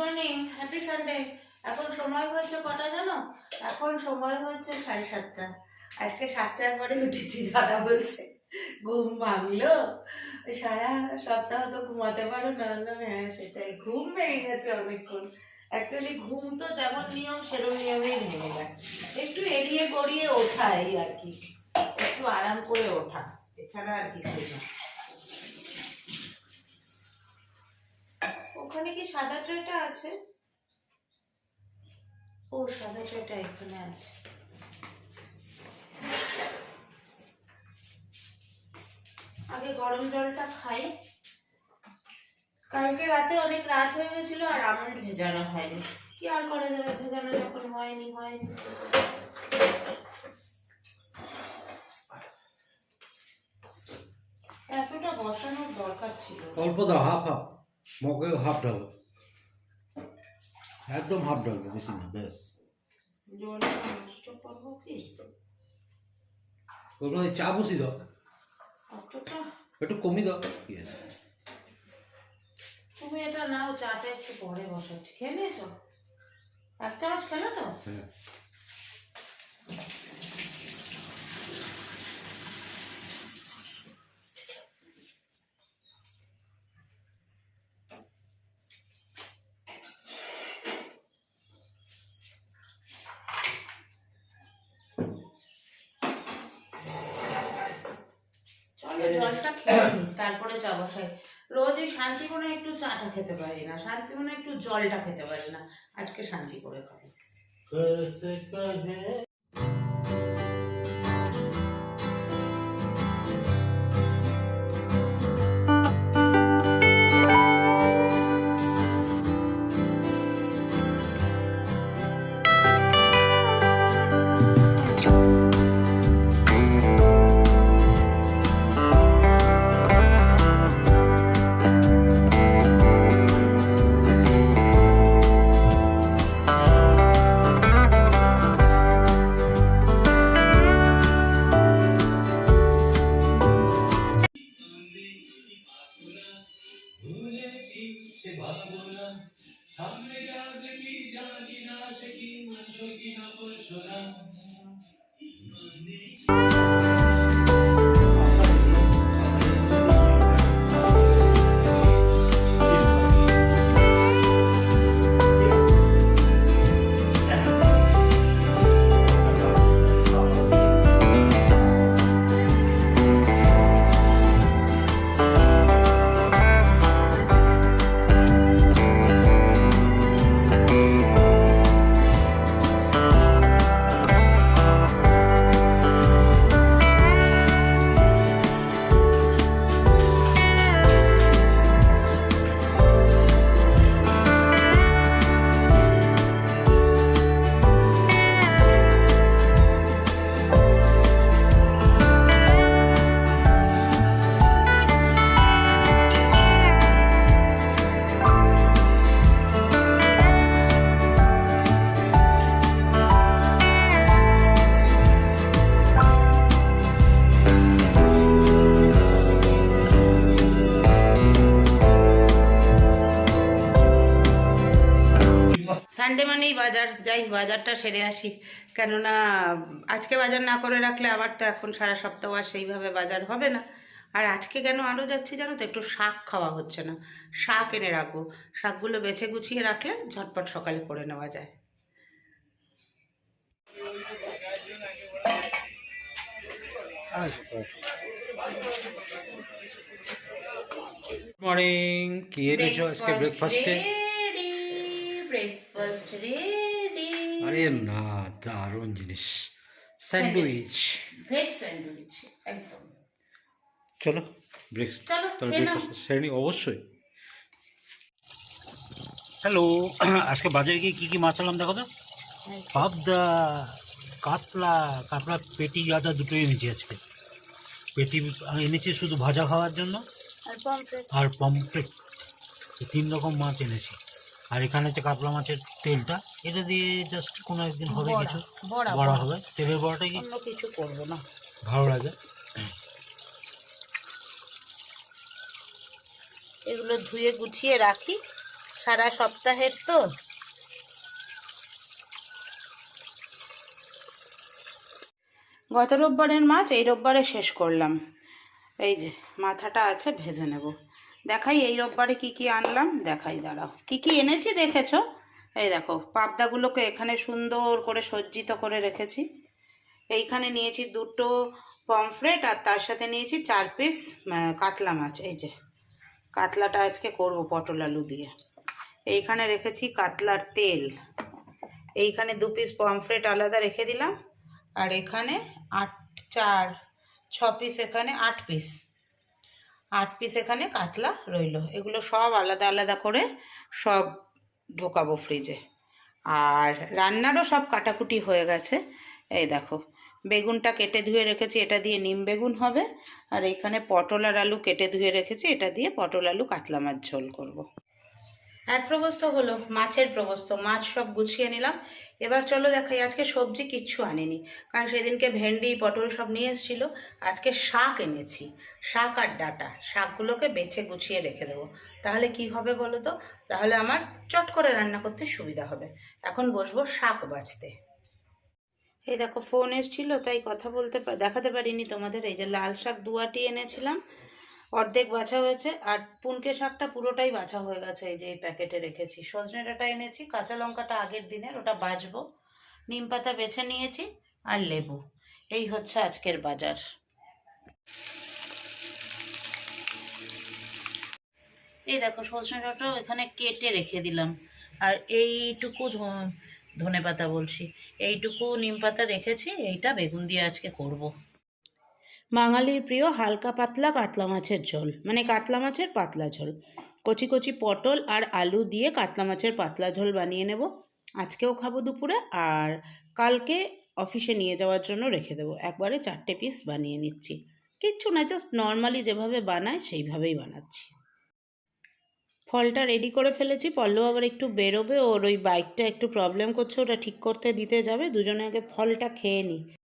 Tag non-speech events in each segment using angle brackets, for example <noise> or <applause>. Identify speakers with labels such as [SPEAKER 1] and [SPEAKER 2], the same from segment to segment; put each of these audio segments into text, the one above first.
[SPEAKER 1] Morning happy Sunday এখন সময় হয়েছে কটা জানো? এখন সময় হয়েছে সাড়ে সাতটা। আজকে সাতটার পরে উঠেছি দাদা বলছে ঘুম ভাঙলো? সারা সপ্তাহ তো ঘুমাতে পারো না বললাম, হ্যাঁ সেটাই ঘুম ভেঙে গেছে অনেকক্ষণ। অ্যাকচুয়ালি ঘুম তো যেমন নিয়ম সেরকম নিয়মেই ভেঙে যায়। একটু এড়িয়ে গড়িয়ে ওঠা এই আর কি। একটু আরাম করে ওঠা এছাড়া আর কিছু না। ওখানে কি সাদা ট্রেটা আছে? ও, সাদা ট্রেটা এখানে আছে। আগে গরম জলটা খাই। কালকে রাতে অনেক রাত হয়ে গেছিল আর আমন্ড ভেজানো হয়নি। কি আর করা যাবে? ভেজানো যখন হয়নি হয়নি। এতটা বসানোর দরকার ছিল।
[SPEAKER 2] অল্প দাও, হাফ হাফ। মগে হাফ ডালো একদম হাফ ডালবে বেশি না ব্যাস চা বসি দাও। একটু কমই দাও। কি আছে।
[SPEAKER 1] তুমি এটা নাও চাটা একটু পরে বসাচ্ছি। খেয়ে নিয়েছো? এক চামচ খেলে তো?
[SPEAKER 2] হ্যাঁ।
[SPEAKER 1] বসাই রোজ ওই শান্তিমনে একটু চাটা খেতে পারি না, শান্তি মনে একটু জলটা খেতে পারি না। আজকে শান্তি করে খাব। সানডে বাজারটা সেরে আসি। কেননা আজকে বাজার না করে রাখলে আবার তো এখন সারা সপ্তাহ আর সেইভাবে বাজার হবে না। আর আজকে কেন আরও যাচ্ছি জানো তো? একটু শাক খাওয়া হচ্ছে না। শাক এনে রাখব। শাকগুলো বেছে গুছিয়ে রাখলে ঝটপট সকালে করে নেওয়া যায়।
[SPEAKER 2] মর্নিং কি এনেছো আজকে ব্রেকফাস্টে
[SPEAKER 1] রেডি ব্রেকফাস্ট রেডি
[SPEAKER 2] আরে না দারুণ জিনিস। স্যান্ডউইচ
[SPEAKER 1] ভেজ স্যান্ডউইচ একদম।
[SPEAKER 2] চলো ব্রেক
[SPEAKER 1] চলো
[SPEAKER 2] তাহলে ব্রেকফাস্ট সেরে নিই অবশ্যই। হ্যালো <clears throat> আজকে বাজারে গিয়ে কী কী মাছ আনলাম দেখো তো? পাবদা কাতলা কাতলা পেটি আদা দুটোই এনেছি আজকে। পেটি এনেছি শুধু ভাজা খাওয়ার জন্য।
[SPEAKER 1] আর পমফ্রেট
[SPEAKER 2] তিন রকম মাছ এনেছি। আর এখানে হচ্ছে কাতলা মাছের তেলটা। এটা দিয়ে জাস্ট কোনো একদিন হবে কিছু।
[SPEAKER 1] বড়া
[SPEAKER 2] হবে। তেলের বড়াটা কি?
[SPEAKER 1] কিছু করব না।
[SPEAKER 2] ভালো লাগে।
[SPEAKER 1] এগুলো ধুয়ে গুছিয়ে রাখি। সারা সপ্তাহের তো। গত রোববারের মাছ এই রোববারে শেষ করলাম। এই যে মাথাটা আছে ভেজে নেব। দেখাই, এই রোববারে কি কি আনলাম? দেখাই, দাঁড়াও। কি কি এনেছি দেখেছ? এই দেখো, পাবদাগুলোকে এখানে সুন্দর করে সজ্জিত করে রেখেছি। এইখানে নিয়েছি দুটো পমফ্রেট আর তার সাথে নিয়েছি চার পিস কাতলা মাছ। এই যে, কাতলাটা আজকে করব পটল আলু দিয়ে। এইখানে রেখেছি কাতলার তেল। এইখানে দু পিস পমফ্রেট আলাদা রেখে দিলাম। আর এখানে আট, চার, ছ পিস এখানে আট পিস। আট পিস এখানে কাতলা রইল। এগুলো সব আলাদা আলাদা করে সব ঢোকাবো ফ্রিজে আর রান্নারও সব কাটাকুটি হয়ে গেছে। এই দেখো, বেগুনটা কেটে ধুয়ে রেখেছি, এটা দিয়ে নিম বেগুন হবে। আর এখানে পটল আর আলু কেটে ধুয়ে রেখেছি, এটা দিয়ে পটল, আলু, কাতলা মাছ ঝোল করব। এক প্রবস্ত হলো, মাছের প্রবস্ত। মাছ সব গুছিয়ে নিলাম। এবার চলো দেখাই, আজকে সবজি কিচ্ছু আনিনি। কারণ সেদিনকে ভেন্ডি, পটল সব নিয়ে এসেছিল। আজকে শাক এনেছি। শাক আর ডাটা। শাকগুলোকে বেছে গুছিয়ে রেখে দেবো। তাহলে কি হবে বলো তো? তাহলে আমার চট করে রান্না করতে সুবিধা হবে। এখন বসবো শাক বাছতে। এই দেখো, ফোন এসেছিল, তাই কথা বলতে দেখাতে পারিনি তোমাদের। এই যে লাল শাক দুয়াটি এনেছিলাম। অর্ধেক বাছা হয়েছে আর পুনকে শাকটা পুরোটাই বাছা হয়ে গেছে এই যে এই প্যাকেটে রেখেছি। সজনে ডাঁটা এনেছি, কাঁচা লঙ্কাটা আগের দিনের, ওটা বাছবো। নিম পাতা বেছে নিয়েছি আর লেবু। এই হচ্ছে আজকের বাজার। এই দেখো সজনে ডাঁটাও এখানে কেটে রেখে দিলাম। আর এইটুকু ধনে পাতা বলছি। এইটুকু নিম পাতা রেখেছি, এইটা বেগুন দিয়ে আজকে করব। বাঙালির প্রিয় হালকা পাতলা কাতলা মাছের ঝোল মানে কাতলা মাছের পাতলা ঝোল। কচি কচি পটল আর আলু দিয়ে কাতলা মাছের পাতলা ঝোল বানিয়ে নেব। আজকেও খাব দুপুরে আর কালকে অফিসে নিয়ে যাওয়ার জন্য রেখে দেবো। একবারে চারটে পিস বানিয়ে নিচ্ছি। কিচ্ছু না জাস্ট নর্মালি যেভাবে বানায় সেইভাবেই বানাচ্ছি। ফলটা রেডি করে ফেলেছি। পল্লব আবার একটু বেরোবে, ওর ওই বাইকটা একটু প্রবলেম করছে, ওটা ঠিক করতে দিতে যাবে। দুজনে আগে ফলটা খেয়ে নিই।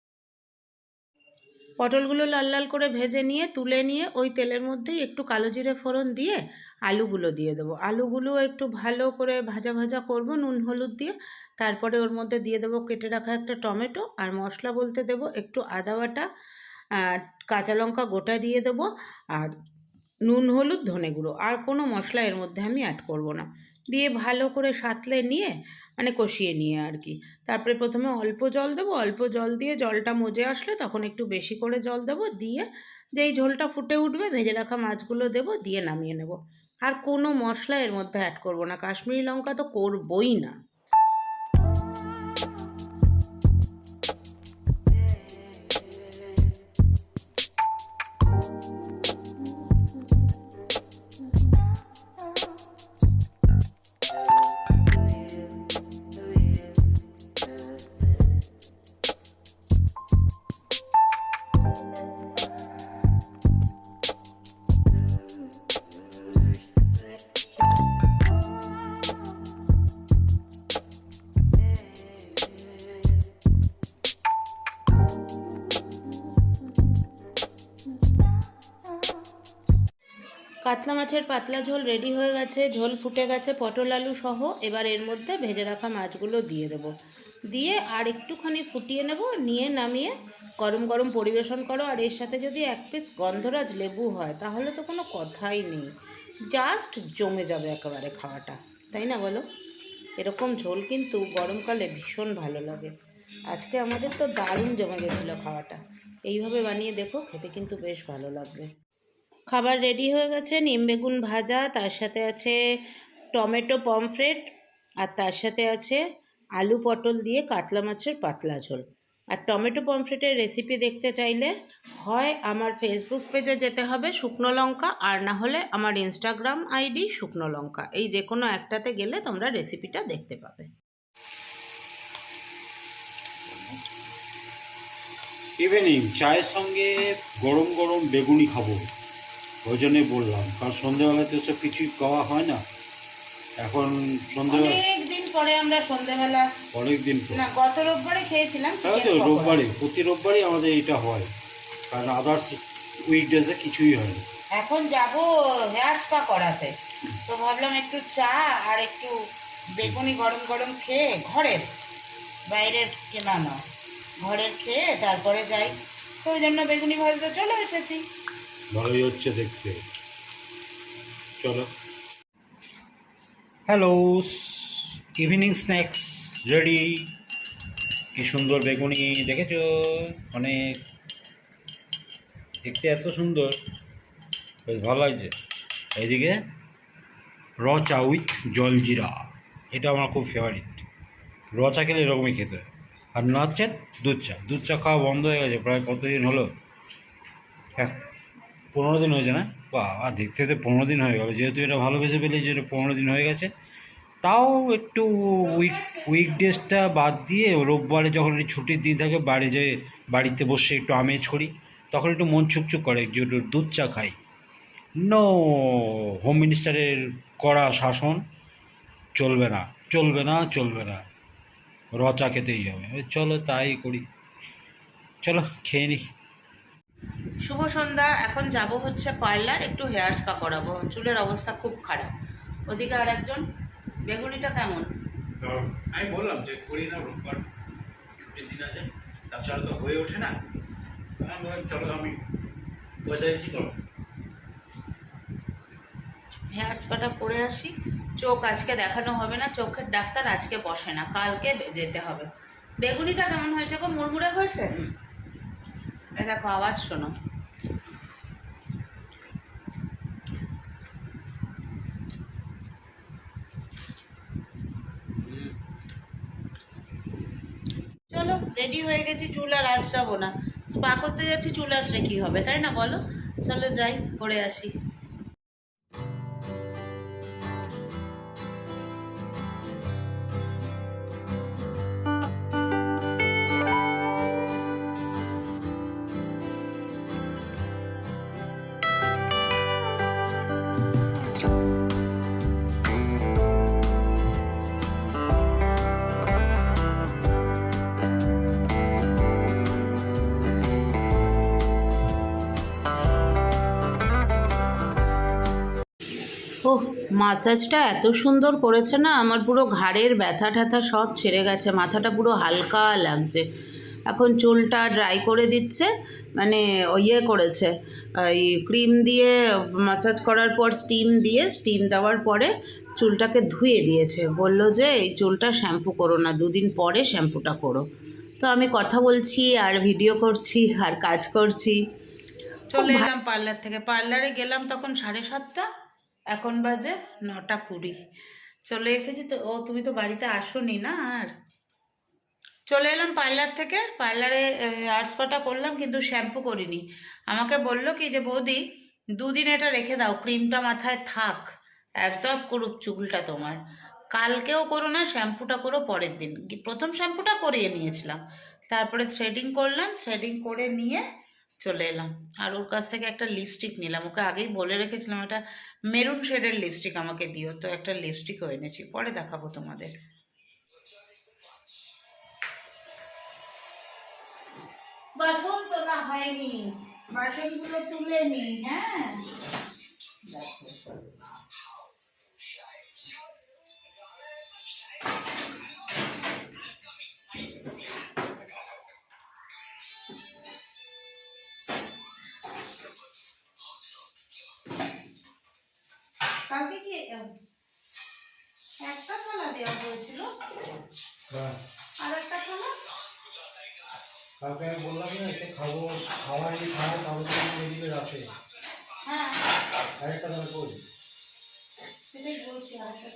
[SPEAKER 1] পটলগুলো লাল লাল করে ভেজে নিয়ে, তুলে নিয়ে ওই তেলের মধ্যেই একটু কালো জিরে ফোড়ন দিয়ে আলুগুলো দিয়ে দেবো। আলুগুলো একটু ভালো করে ভাজা ভাজা করব, নুন হলুদ দিয়ে। তারপরে ওর মধ্যে দিয়ে দেবো কেটে রাখা একটা টমেটো। আর মশলা বলতে দেবো একটু আদা বাটা কাঁচা লঙ্কা গোটা দিয়ে দেবো। আর নুন, হলুদ, ধনে গুঁড়ো। আর কোনো মশলা এর মধ্যে আমি অ্যাড করব না। দিয়ে ভালো করে সাঁতলে নিয়ে মানে কষিয়ে নিয়ে আর কি। তারপরে প্রথমে অল্প জল দেবো। অল্প জল দিয়ে জলটা মজে আসলে তখন একটু বেশি করে জল দেবো। দিয়ে যেই ঝোলটা ফুটে উঠবে, ভেজে রাখা মাছগুলো দেবো, দিয়ে নামিয়ে নেব। আর কোনো মশলা এর মধ্যে অ্যাড করব না। কাশ্মীরি লঙ্কা তো করবই না। মাছের পাতলা ঝোল রেডি হয়ে গেছে, ঝোল ফুটে গেছে, পটল, আলু সহ। এবার এর মধ্যে ভেজে রাখা মাছগুলো দিয়ে দেবো। দিয়ে আর একটুখানি ফুটিয়ে নেব, নিয়ে নামিয়ে গরম গরম পরিবেশন করো। আর এর সাথে যদি এক পিস গন্ধরাজ লেবু হয়, তাহলে তো কোনো কথাই নেই। জাস্ট জমে যাবে একেবারে খাওয়াটা, তাই না বলো? এরকম ঝোল কিন্তু গরমকালে ভীষণ ভালো লাগে। আজকে আমাদের তো দারুণ জমে গেছিল খাওয়াটা। এইভাবে বানিয়ে দেখো, খেতে কিন্তু বেশ ভালো লাগবে। খাবার রেডি হয়ে গেছে, নিম বেগুন ভাজা, তার সাথে আছে টমেটো পমফ্রেট, আর তার সাথে আছে আলু পটল দিয়ে কাতলা মাছের পাতলা ঝোল। আর টমেটো পমফ্রেটের রেসিপি দেখতে চাইলে হয় আমার ফেসবুক পেজে যেতে হবে, শুকনো লঙ্কা, আর না হলে আমার ইনস্টাগ্রাম আইডি শুকনো লঙ্কা। এই যে কোনো একটাতে গেলে তোমরা রেসিপিটা দেখতে পাবে।
[SPEAKER 2] ইভিনিং চায়ের সঙ্গে গরম গরম বেগুনি খাব। ওই জন্যই বললাম কারণ সন্ধ্যেবেলায় তো সব কিছুই খাওয়া হয় না। এখন সন্ধ্যেবেলা
[SPEAKER 1] অনেক দিন পরে আমরা সন্ধ্যেবেলা
[SPEAKER 2] অনেক দিন
[SPEAKER 1] না গত রোববারে খেয়েছিলাম
[SPEAKER 2] তাই তো রোববারে প্রতি রোববারই আমাদের এটা হয়। কারণ আদার্স উইকডেজে কিছুই হয় না।
[SPEAKER 1] এখন যাব হেয়ার স্পা করাতে। তো ভাবলাম একটু চা আর একটু বেগুনি গরম গরম খেয়ে ঘরের বাইরের কেনা না ঘরের খেয়ে তারপরে যাই। তো ওই জন্য বেগুনি ভাজতে চলে এসেছি।
[SPEAKER 2] ভালোই হচ্ছে দেখতে। চলো। হ্যালো ইভিনিং স্ন্যাক্স রেডি কি সুন্দর বেগুনি, দেখেছ? অনেক। দেখতে এত সুন্দর। বেশ ভালো লাগছে। এইদিকে, র চা উইথ জলজিরা এটা আমার খুব ফেভারিট র চা খেলে এরকমই খেতে। আর না হচ্ছে দুধ চা। দুধ চা খাওয়া বন্ধ হয়ে গেছে। প্রায় কতদিন হলো? এক পনেরো দিন হয়েছে না? বা দেখতে দেখতে পনেরো দিন হয়ে গেল। যেহেতু এটা ভালোবেসে পেলেছি এটা পনেরো দিন হয়ে গেছে। তাও একটু উইক উইকডেজটা বাদ দিয়ে রোববারে যখন একটু ছুটির দিন থাকে, বাড়ি যেয়ে বাড়িতে বসে একটু আমেজ করি। তখন একটু মন চুকচুক করে যে একটু দুধ চা খাই। নো হোম মিনিস্টারের কড়া শাসন চলবে না চলবে না চলবে না। র চা খেতেই হবে। চলো তাই করি। চলো, খেয়ে নিই
[SPEAKER 1] শুভ সন্ধ্যা এখন যাব হচ্ছে পার্লার একটু হেয়ার স্পা করাবো। চুলের অবস্থা খুব খারাপ। ওদিকে আর একজন বেগুনিটা কেমন?
[SPEAKER 2] আমি বললাম যে করি না রোববার ছুটির দিন আছে তাছাড়া তো হয়ে ওঠে না। চলো আমি পয়সা দিচ্ছি করো।
[SPEAKER 1] হেয়ার স্পাটা করে আসি। চোখ আজকে দেখানো হবে না চোখের ডাক্তার আজকে বসে না কালকে যেতে হবে। বেগুনিটা কেমন হয়েছে গো? মুড়মুড়ে হয়েছে? দেখো আওয়াজ শোনো। চলো রেডি হয়ে গেছি চুল আর আজ যাব না। স্পা করতে যাচ্ছি, চুল আসলে কি হবে, তাই না বলো? চলো যাই করে আসি। মাসাজটা এত সুন্দর করেছে না আমার পুরো ঘাড়ের ব্যথা ট্যাথা সব ছেড়ে গেছে মাথাটা পুরো হালকা লাগছে। এখন চুলটা ড্রাই করে দিচ্ছে মানে ইয়ে করেছে এই ক্রিম দিয়ে মাসাজ করার পর স্টিম দিয়ে স্টিম দেওয়ার পরে চুলটাকে ধুয়ে দিয়েছে। বলল যে এই চুলটা শ্যাম্পু করো না দুদিন পরে শ্যাম্পুটা করো। তো আমি কথা বলছি আর ভিডিও করছি আর কাজ করছি। চলে এলাম পার্লার থেকে। পার্লারে গেলাম তখন সাড়ে সাতটা। এখন বাজে নটা কুড়ি। চলে এসেছি তো, ও তুমি তো বাড়িতে আসোনি না আর? চলে এলাম পার্লার থেকে, পার্লারে আর স্পাটা করলাম কিন্তু শ্যাম্পু করিনি। আমাকে বলল কি যে, বৌদি, দুদিন এটা রেখে দাও ক্রিমটা মাথায় থাক অ্যাবজর্ব করুক চুলটা তোমার। কালকেও করো না শ্যাম্পুটা করো পরের দিন। প্রথম শ্যাম্পুটা করিয়ে নিয়েছিলাম। তারপরে থ্রেডিং করলাম থ্রেডিং করে নিয়ে চলে এলাম। আর ওর কাছ থেকে একটা লিপস্টিক নিলাম। ওকে আগেই বলে রেখেছিলাম, একটা মেরুন শেডের লিপস্টিক আমাকে দিও। তো একটা লিপস্টিকও এনেছি। পরে দেখাবো তোমাদের। হয়নি। তুলে নি হ্যাঁ?
[SPEAKER 2] খাব খাওয়াই খাওয়া খাব রাতে
[SPEAKER 1] হ্যাঁ।
[SPEAKER 2] আরেকটা কই
[SPEAKER 1] সেটাই বলছি আরেকটা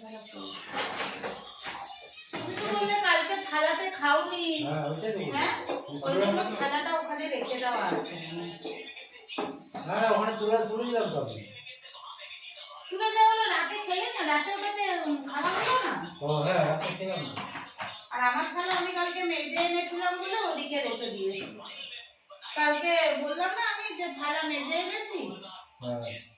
[SPEAKER 1] কালকে থালাতে খাওনি।
[SPEAKER 2] হ্যাঁ ওইটাই তো
[SPEAKER 1] হ্যাঁ? ওই জন্য থালাটা ওখানে রেখে দেওয়া আছে
[SPEAKER 2] না না ওখানে তুলে তুলে দিলাম তো আমি
[SPEAKER 1] তুলে দেওয়া হলো রাতে খেলে না? রাতে ওটাতে খাওয়া হলো না?
[SPEAKER 2] ও হ্যাঁ রাতে খেলাম। না
[SPEAKER 1] আর আমার থালা আমি কালকে মেজে এনেছিলাম বলে ওদিকে রেখে দিয়েছি। কালকে বললাম না আমি যে থালা মেজে এনেছি?
[SPEAKER 2] হ্যাঁ।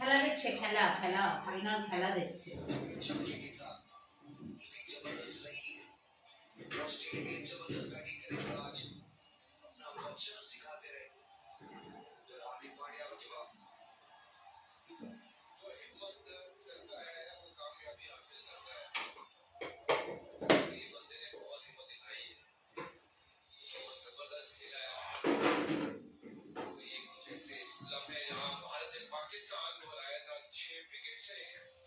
[SPEAKER 1] খেলা দেখছে খেলা খেলা ফাইনাল খেলা দেখছে কালকে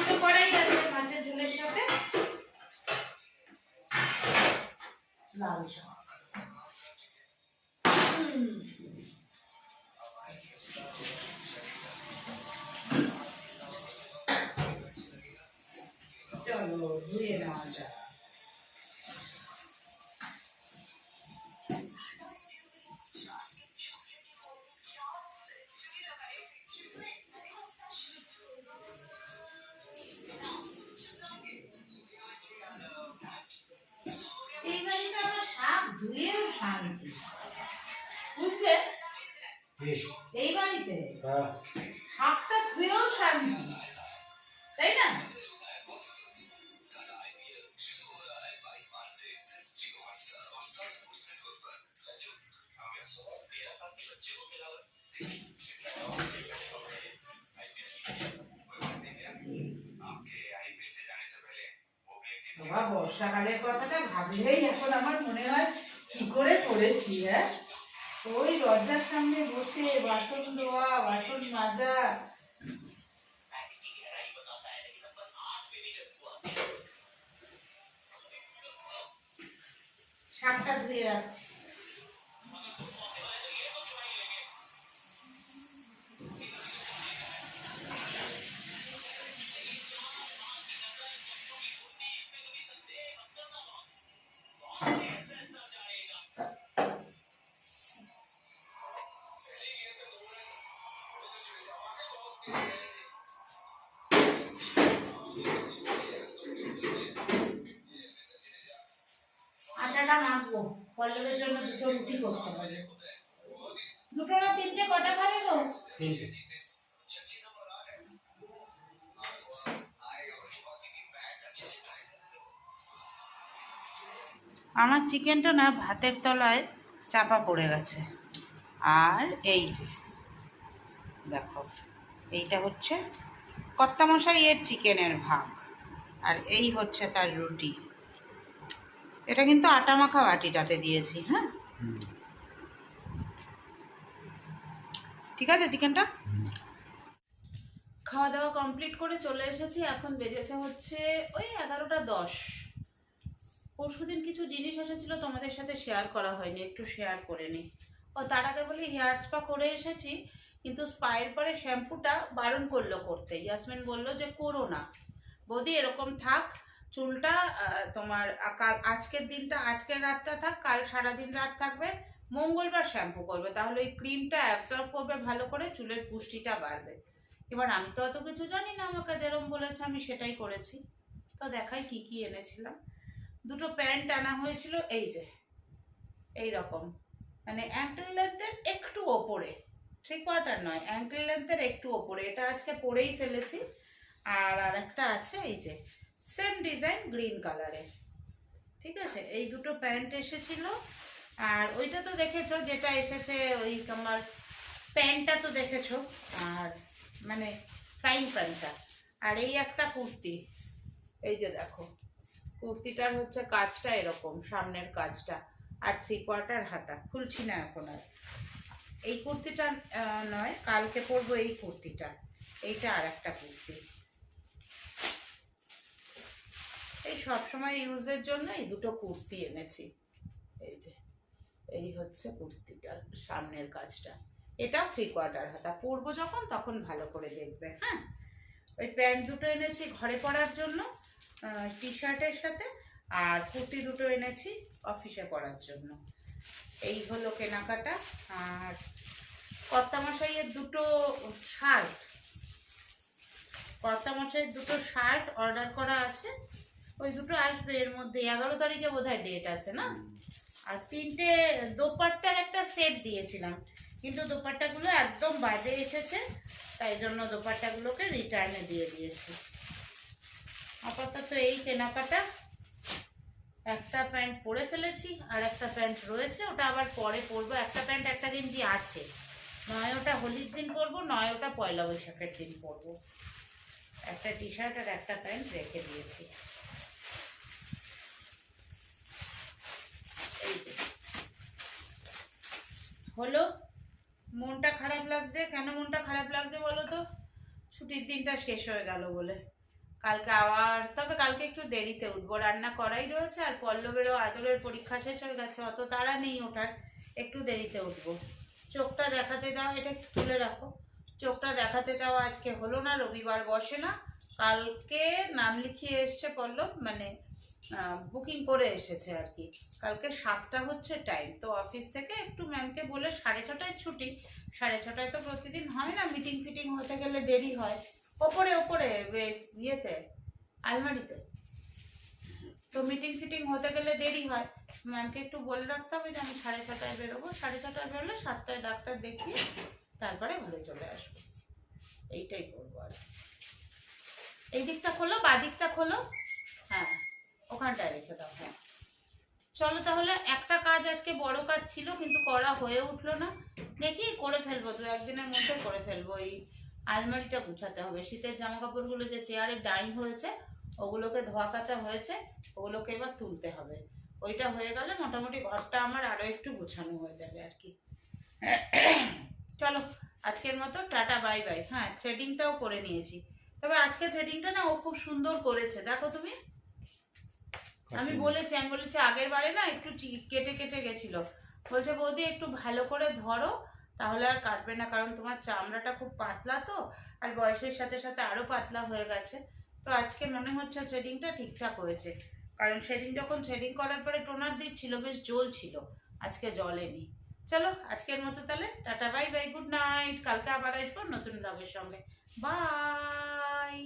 [SPEAKER 1] মাছের করাই আছে মাছের ঝোলের সাথে। লাল শাক। না? বর্ষাকালের কথাটা ভাবলেই এখন আমার মনে হয় কি করে করেছি হ্যাঁ? ওই দরজার সামনে বসে বাসন ধোয়া, বাসন মাজা শাকটা ধুয়ে রাখছি জন্য দুটো রুটি করতে হবে। দুটো না তিনটে? কটা খাবে গো?
[SPEAKER 2] তিনটে।
[SPEAKER 1] আমার চিকেনটা না ভাতের তলায় চাপা পড়ে গেছে। আর এই যে দেখো এইটা হচ্ছে কর্তামশাই এর চিকেনের ভাগ আর এই হচ্ছে তার রুটি। এটা কিন্তু আটা মাখা বাটিটাতে দিয়েছি হ্যাঁ? ঠিক আছে, চিকেনটা? খাওয়া দাওয়া কমপ্লিট করে চলে এসেছি, এখন বেজেছে হচ্ছে ওই এগারোটা দশ। পরশুদিন কিছু জিনিস এসেছিল তোমাদের সাথে শেয়ার করা হয়নি, একটু শেয়ার করে নিই ও, তার আগে বলি হেয়ার স্পা করে এসেছি, কিন্তু স্পায়ের পরে শ্যাম্পুটা বারণ করল করতে। ইয়াসমিন বলল যে করো না। বৌদি, এরকম থাক চুলটা তোমার আজকের দিনটা, আজকের রাতটা থাক, কাল সারাদিন রাত থাকবে। মঙ্গলবার শ্যাম্পু করবে, তাহলে ওই ক্রিমটা অ্যাবসর্ব করবে ভালো করে, চুলের পুষ্টিটা বাড়বে। এবার আমি তো অত কিছু জানি না, আমাকে যেরকম বলেছে, আমি সেটাই করেছি। তো দেখাই কি কি এনেছিলাম। দুটো প্যান্ট আনা হয়েছিল, এই যে এই রকম মানে অ্যাঙ্কেল লেন্থের একটু ওপরে থ্রি কোয়ার্টার নয় অ্যাঙ্কেল লেন্থের একটু ওপরে। এটা আজকে পরেই ফেলেছি। আর আর একটা আছে, এই যে সেম ডিজাইন গ্রিন কালারের ঠিক আছে? এই দুটো প্যান্ট এসেছিল। আর ওইটা তো দেখেছ, যেটা এসেছে ওই তোমার প্যান্টটা তো দেখেছ। আর মানে ফ্রাইং প্যান্টটা আর এই একটা কুর্তি। এই যে দেখো, কুর্তিটার হচ্ছে কাজটা এরকম, সামনের কাজটা। আর থ্রি কোয়ার্টার হাতা। খুলছি না এখন আর। এই কুর্তিটা নয়, কালকে পরবো এই কুর্তিটা। এইটা আর একটা কুর্তি। এই সব সময় ইউজের জন্য এই দুটো কুর্তি এনেছি। এই যে, এই হচ্ছে কুর্তিটার সামনের কাজটা। এটাও থ্রি কোয়ার্টার হাতা। পরবো যখন, তখন ভালো করে দেখবে হ্যাঁ? ওই প্যান্ট দুটো এনেছি ঘরে পরার জন্য টি শার্টের সাথে, আর কুর্তি দুটো এনেছি অফিসে পরার জন্য। এই হলো কেনাকাটা, আর কর্তামশাইয়ের দুটো শার্ট। কর্তামশাইয়ের দুটো শার্ট অর্ডার করা আছে। ওই দুটো আসবে এর মধ্যে এগারো তারিখে বোধহয় ডেট আছে না? আর তিনটে দোপাট্টার একটা সেট দিয়েছিলাম কিন্তু দোপাট্টাগুলো একদম বাজে এসেছে তাই জন্য দোপাট্টাগুলোকে রিটার্নে দিয়ে দিয়েছি। আপাতত এই কেনাকাটা একটা প্যান্ট পরে ফেলেছি আর একটা প্যান্ট রয়েছে ওটা আবার পরে পরবো। একটা প্যান্ট একটা গেঞ্জি আছে নয় ওটা হোলির দিন পরবো নয় ওটা পয়লা বৈশাখের দিন পরবো। একটা টি শার্ট আর একটা প্যান্ট রেখে দিয়েছি এই যে। হলো মনটা খারাপ লাগছে? কেন মনটা খারাপ লাগছে বলো তো? ছুটির দিনটা শেষ হয়ে গেল বলে। কালকে আবার, তবে কালকে একটু দেরিতে উঠবো। রান্না করাই রয়েছে আর পল্লবেরও আদরের পরীক্ষা শেষ হয়ে গেছে, অত তাড়া নেই ওঠার। একটু দেরিতে উঠবো। চোখটা দেখাতে যাওয়া এটা তুলে রাখো। চোখটা দেখাতে যাওয়া আজকে হলো না, রবিবার বসে না। কালকে নাম লিখিয়ে এসছে পল্লব মানে বুকিং করে এসেছে আর কি। কালকে সাতটা হচ্ছে টাইম তো অফিস থেকে একটু ম্যামকে বলে সাড়ে ছটায় ছুটি। সাড়ে ছটায় তো প্রতিদিন হয় না মিটিং ফিটিং হতে গেলে দেরি হয়। ওপরে ওপরে ইয়েতে, আলমারিতে। তো মিটিং ফিটিং হতে গেলে দেরি হয়। ম্যামকে একটু বলে রাখতে হবে যে আমি সাড়ে ছটায় বেরোবো। সাড়ে ছটায় বেরোলে সাতটায় ডাক্তার দেখিয়ে তারপরে ঘরে চলে আসব। এইটাই করব আর এই দিকটা খোলো, বা দিকটা খোলো। হ্যাঁ। ওখানটায় রেখে দাও হ্যাঁ। চলো তাহলে, একটা কাজ আজকে বড় কাজ ছিল, কিন্তু করা হয়ে উঠল না। দেখি করে ফেলব, দু একদিনের মধ্যে করে ফেলব। এই আলমারিটা গুছাতে হবে। শীতের জামা কাপড়গুলো যে চেয়ারে ডাই হয়েছে, ওগুলোকে ধোয়া কাচা হয়েছে, ওগুলোকে এবার তুলতে হবে। ওইটা হয়ে গেলে মোটামুটি ঘরটা আমার আরও একটু গুছানো হয়ে যাবে আর কি। চলো, আজকের মতো টাটা, বাই বাই। হ্যাঁ থ্রেডিংটাও করে নিয়েছি। তবে আজকে থ্রেডিংটা না ও খুব সুন্দর করেছে। দেখো তুমি আমি বলেছি আমি বলেছি আগের বারে না একটু কেটে কেটে গেছিল। বলছে বৌদি একটু ভালো করে ধরো তাহলে আর কাটবে না কারণ তোমার চামড়াটা খুব পাতলা তো আর বয়সের সাথে সাথে আরও পাতলা হয়ে গেছে। তো আজকে মনে হচ্ছে থ্রেডিংটা ঠিকঠাক হয়েছে। কারণ সেদিন যখন থ্রেডিং করার পরে টোনার দিচ্ছিল বেশ জল ছিল। আজকে জলেনি চলো আজকের মতো তাহলে। Tata bye bye good night. কালকে আবার আসব নতুন ব্লগের সঙ্গে। বাই!